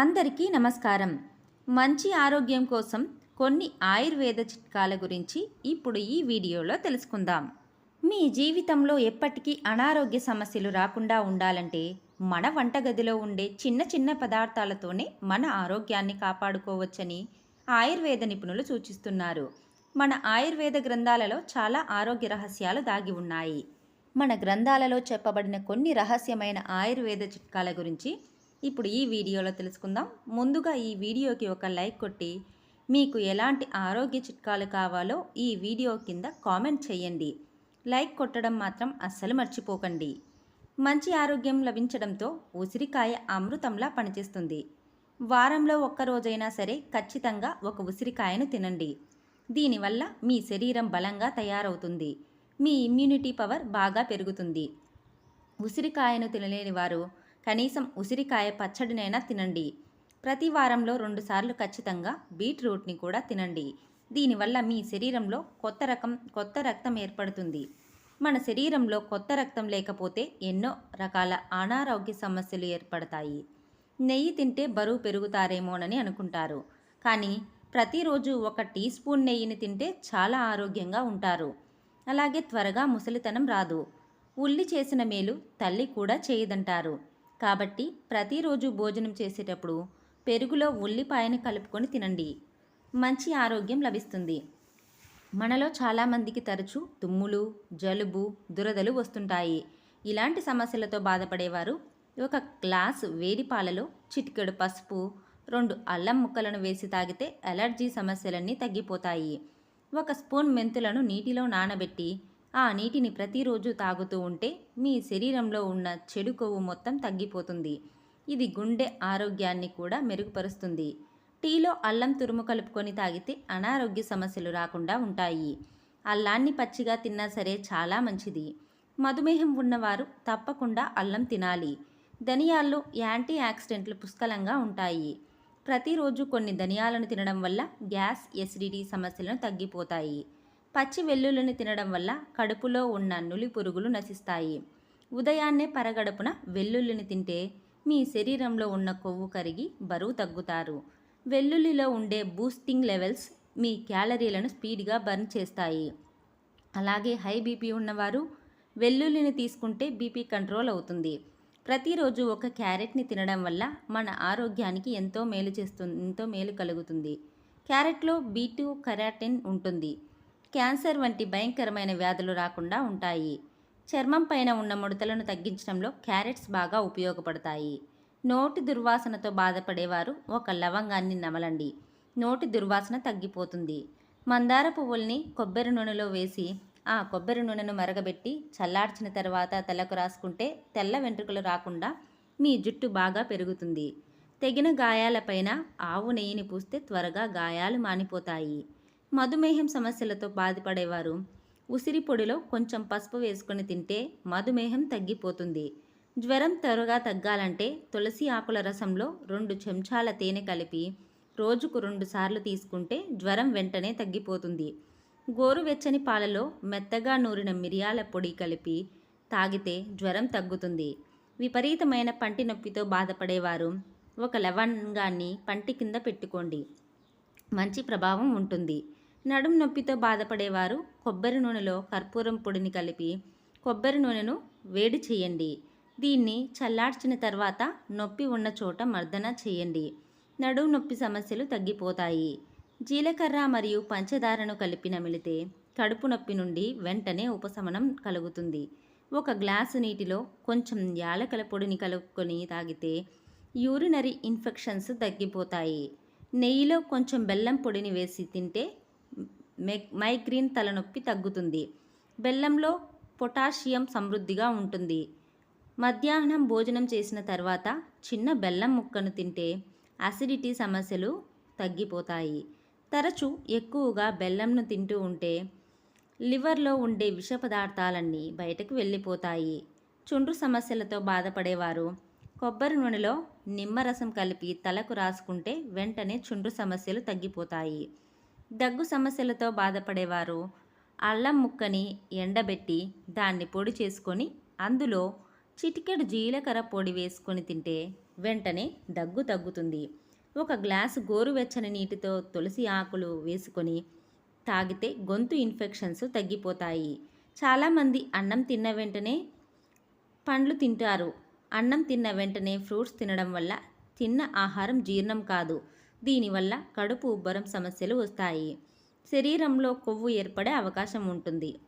అందరికీ నమస్కారం. మంచి ఆరోగ్యం కోసం కొన్ని ఆయుర్వేద చిట్కాల గురించి ఇప్పుడు ఈ వీడియోలో తెలుసుకుందాం. మీ జీవితంలో ఎప్పటికీ అనారోగ్య సమస్యలు రాకుండా ఉండాలంటే మన వంటగదిలో ఉండే చిన్న చిన్న పదార్థాలతోనే మన ఆరోగ్యాన్ని కాపాడుకోవచ్చని ఆయుర్వేద నిపుణులు సూచిస్తున్నారు. మన ఆయుర్వేద గ్రంథాలలో చాలా ఆరోగ్య రహస్యాలు దాగి ఉన్నాయి. మన గ్రంథాలలో చెప్పబడిన కొన్ని రహస్యమైన ఆయుర్వేద చిట్కాల గురించి ఇప్పుడు ఈ వీడియోలో తెలుసుకుందాం. ముందుగా ఈ వీడియోకి ఒక లైక్ కొట్టి మీకు ఎలాంటి ఆరోగ్య చిట్కాలు కావాలో ఈ వీడియో కింద కామెంట్ చేయండి. లైక్ కొట్టడం మాత్రం అస్సలు మర్చిపోకండి. మంచి ఆరోగ్యం లభించడంతో ఉసిరికాయ అమృతంలా పనిచేస్తుంది. వారంలో ఒక్క రోజైనా సరే ఖచ్చితంగా ఒక ఉసిరికాయను తినండి. దీనివల్ల మీ శరీరం బలంగా తయారవుతుంది. మీ ఇమ్యూనిటీ పవర్ బాగా పెరుగుతుంది. ఉసిరికాయను తినలేని వారు కనీసం ఉసిరికాయ పచ్చడినైనా తినండి. ప్రతి వారంలో రెండుసార్లు ఖచ్చితంగా బీట్రూట్ని కూడా తినండి. దీనివల్ల మీ శరీరంలో కొత్త రకం కొత్త రక్తం ఏర్పడుతుంది. మన శరీరంలో కొత్త రక్తం లేకపోతే ఎన్నో రకాల అనారోగ్య సమస్యలు ఏర్పడతాయి. నెయ్యి తింటే బరువు పెరుగుతారేమోనని అనుకుంటారు. కానీ ప్రతిరోజు ఒక టీ స్పూన్ నెయ్యిని తింటే చాలా ఆరోగ్యంగా ఉంటారు. అలాగే త్వరగా ముసలితనం రాదు. ఉల్లి చేసిన మేలు తల్లి కూడా చేయదంటారు. కాబట్టి ప్రతిరోజు భోజనం చేసేటప్పుడు పెరుగులో ఉల్లిపాయను కలుపుకొని తినండి. మంచి ఆరోగ్యం లభిస్తుంది. మనలో చాలామందికి తరచూ తుమ్ములు జలుబు దురదలు వస్తుంటాయి. ఇలాంటి సమస్యలతో బాధపడేవారు ఒక గ్లాస్ వేడి పాలలో చిటికెడు పసుపు రెండు అల్లం ముక్కలను వేసి తాగితే అలర్జీ సమస్యలన్నీ తగ్గిపోతాయి. ఒక స్పూన్ మెంతులను నీటిలో నానబెట్టి ఆ నీటిని ప్రతిరోజు తాగుతూ ఉంటే మీ శరీరంలో ఉన్న చెడు కొవ్వు మొత్తం తగ్గిపోతుంది. ఇది గుండె ఆరోగ్యాన్ని కూడా మెరుగుపరుస్తుంది. టీలో అల్లం తురుము కలుపుకొని తాగితే అనారోగ్య సమస్యలు రాకుండా ఉంటాయి. అల్లాన్ని పచ్చిగా తిన్నా సరే చాలా మంచిది. మధుమేహం ఉన్నవారు తప్పకుండా అల్లం తినాలి. ధనియాల్లో యాంటీ యాక్సిడెంట్లు పుష్కలంగా ఉంటాయి. ప్రతిరోజు కొన్ని ధనియాలను తినడం వల్ల గ్యాస్ ఎసిడిటీ సమస్యలను తగ్గిపోతాయి. పచ్చి వెల్లుల్లిని తినడం వల్ల కడుపులో ఉన్న నులి పురుగులు నశిస్తాయి. ఉదయాన్నే పరగడుపున వెల్లుల్లిని తింటే మీ శరీరంలో ఉన్న కొవ్వు కరిగి బరువు తగ్గుతారు. వెల్లుల్లిలో ఉండే బూస్టింగ్ లెవెల్స్ మీ క్యాలరీలను స్పీడ్గా బర్న్ చేస్తాయి. అలాగే హై బీపీ ఉన్నవారు వెల్లుల్లిని తీసుకుంటే బీపీ కంట్రోల్ అవుతుంది. ప్రతిరోజు ఒక క్యారెట్ని తినడం వల్ల మన ఆరోగ్యానికి ఎంతో మేలు చేస్తుంది ఎంతో మేలు కలుగుతుంది. క్యారెట్లో బీటు కరాటిన్ ఉంటుంది. క్యాన్సర్ వంటి భయంకరమైన వ్యాధులు రాకుండా ఉంటాయి. చర్మం పైన ఉన్న ముడతలను తగ్గించడంలో క్యారెట్స్ బాగా ఉపయోగపడతాయి. నోటి దుర్వాసనతో బాధపడేవారు ఒక లవంగాన్ని నమలండి. నోటి దుర్వాసన తగ్గిపోతుంది. మందార పువ్వుల్ని కొబ్బరి నూనెలో వేసి ఆ కొబ్బరి నూనెను మరగబెట్టి చల్లార్చిన తర్వాత తలకు రాసుకుంటే తెల్ల వెంట్రుకలు రాకుండా మీ జుట్టు బాగా పెరుగుతుంది. తెగిన గాయాలపైన ఆవు నెయ్యిని పూస్తే త్వరగా గాయాలు మానిపోతాయి. మధుమేహం సమస్యలతో బాధపడేవారు. ఉసిరి పొడిలో కొంచెం పసుపు వేసుకొని తింటే మధుమేహం తగ్గిపోతుంది. జ్వరం త్వరగా తగ్గాలంటే తులసి ఆకుల రసంలో రెండు చెంచాల తేనె కలిపి రోజుకు రెండు సార్లు తీసుకుంటే జ్వరం వెంటనే తగ్గిపోతుంది. గోరువెచ్చని పాలలో మెత్తగా నూరిన మిరియాల పొడి కలిపి తాగితే జ్వరం తగ్గుతుంది. విపరీతమైన పంటి నొప్పితో బాధపడేవారు. ఒక లవంగాన్ని పంటి కింద పెట్టుకోండి. మంచి ప్రభావం ఉంటుంది. నడుం నొప్పితో బాధపడేవారు కొబ్బరి నూనెలో కర్పూరం పొడిని కలిపి కొబ్బరి నూనెను వేడి చేయండి. దీన్ని చల్లార్చిన తర్వాత నొప్పి ఉన్న చోట మర్దన చేయండి. నడుం నొప్పి సమస్యలు తగ్గిపోతాయి. జీలకర్ర మరియు పంచదారను కలిపి నమిలితే కడుపు నొప్పి నుండి వెంటనే ఉపశమనం కలుగుతుంది. ఒక గ్లాసు నీటిలో కొంచెం యాలకల పొడిని కలుపుకొని తాగితే యూరినరీ ఇన్ఫెక్షన్స్ తగ్గిపోతాయి. నెయ్యిలో కొంచెం బెల్లం పొడిని వేసి తింటే మైగ్రీన్ తలనొప్పి తగ్గుతుంది. బెల్లంలో పొటాషియం సమృద్ధిగా ఉంటుంది. మధ్యాహ్నం భోజనం చేసిన తర్వాత చిన్న బెల్లం ముక్కను తింటే అసిడిటీ సమస్యలు తగ్గిపోతాయి. తరచూ ఎక్కువగా బెల్లంను తింటూ ఉంటే లివర్లో ఉండే విష పదార్థాలన్నీ బయటకు వెళ్ళిపోతాయి. చుండ్రు సమస్యలతో బాధపడేవారు. కొబ్బరి నూనెలో నిమ్మరసం కలిపి తలకు రాసుకుంటే వెంటనే చుండ్రు సమస్యలు తగ్గిపోతాయి. దగ్గు సమస్యలతో బాధపడేవారు. అల్లం ముక్కని ఎండబెట్టి దాన్ని పొడి చేసుకొని అందులో చిటికెడు జీలకర్ర పొడి వేసుకొని తింటే వెంటనే దగ్గు తగ్గుతుంది. ఒక గ్లాసు గోరువెచ్చని నీటితో తులసి ఆకులు వేసుకొని తాగితే గొంతు ఇన్ఫెక్షన్స్ తగ్గిపోతాయి. చాలామంది అన్నం తిన్న వెంటనే పండ్లు తింటారు. అన్నం తిన్న వెంటనే ఫ్రూట్స్ తినడం వల్ల తిన్న ఆహారం జీర్ణం కాదు. దీనివల్ల కడుపు ఉబ్బరం సమస్యలు వస్తాయి. శరీరంలో కొవ్వు ఏర్పడే అవకాశం ఉంటుంది.